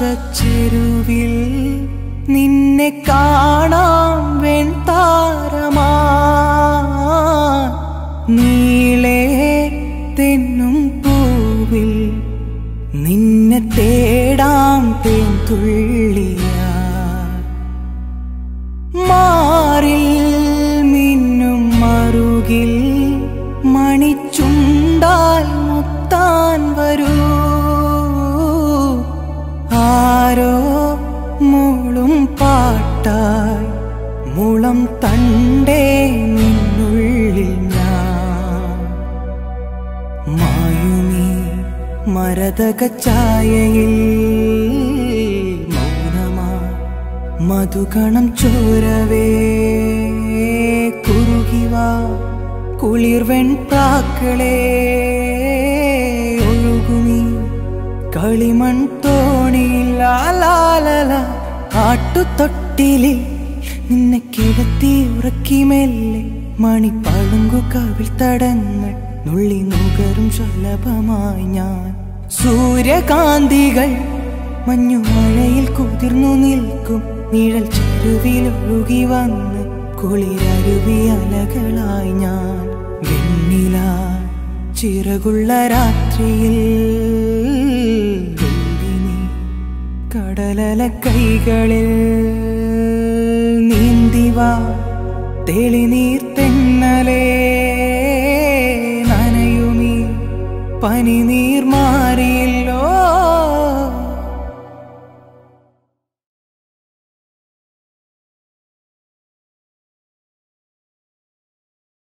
ആകാശച്ചെരുവിൽ നിന്നെ കാണാം വെൺതാരമാ. നീളേ തെന്നും പൂവിൽ നിന്നെ തേടാം തേൻ തുള്ളിയാ മാറിൽ മിന്നും മറുകിൽ തണ്ടേ നിന്നുള്ളിൽ ഞാൻ. മായുമീ മരതക ഛായയിൽ മൗനമാ മധുകണം ചോരവേ. കുറുകിവാ കുളിർവെൺ പ്രാക്കളെ. ഒഴുകുമീ കളിമൺ തോണിയിൽ ലാലല ആട്ടുതൊട്ടിലിൽ നിന്നെ കിടത്തി ഉറക്കി മെല്ലെ മണി പഴുങ്കു കവിൾ തടങ്ങൾ നുള്ളി നുകരും ശലഭമായി ഞാൻ. സൂര്യകാന്തികൾ മഞ്ഞു മഴയിൽ കുതിർന്നു നിൽക്കും നിഴൽ ചെരുവിൽ ഒഴുകി വന്ന് കുളിരരുവി അലകളായി ഞാൻ. വെണ്ണില ചിറകുള്ള രാത്രിയിൽ കടലല കൈകളിൽ തെളിനീർ തെന്നലേ നനയുമീ പനിനീർ മാ